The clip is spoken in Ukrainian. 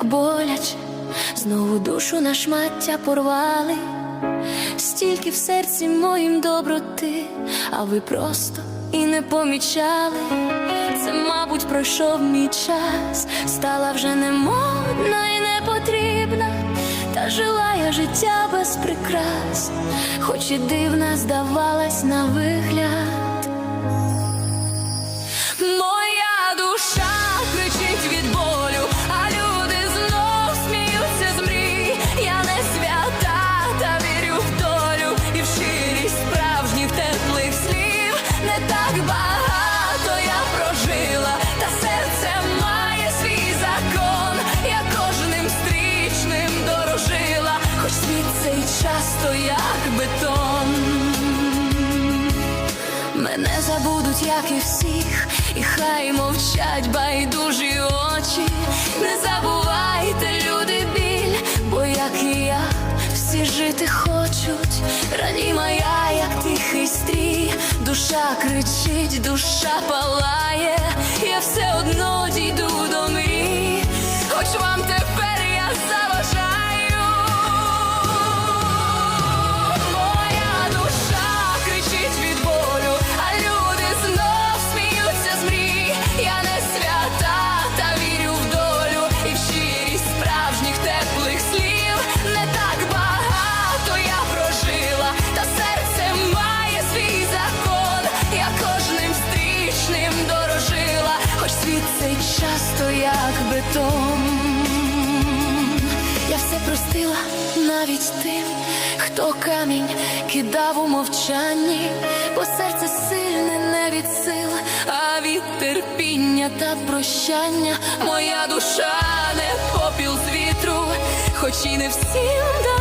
так боляче, знову душу на шмаття порвали, стільки в серці моїм доброти, а ви просто і не помічали. Це, мабуть, пройшов мій час, стала вже не модна і не потрібна, та жила я життя без прикрас, хоч і дивна здавалась на вигляд. Часто як бетон. Мене забудуть, як і всіх, і хай мовчать байдужі очі. Не забувайте, люди, біль, бо як і я, всі жити хочуть. Рані моя, як тихий стрій, душа кричить, душа палає, я все одно дійду до мрій, хоч вам простила навіть тим, хто камінь кидав у мовчанні, бо серце сильне не від сил, а від терпіння та прощання. Моя душа не попіл з вітру, хоч і не всім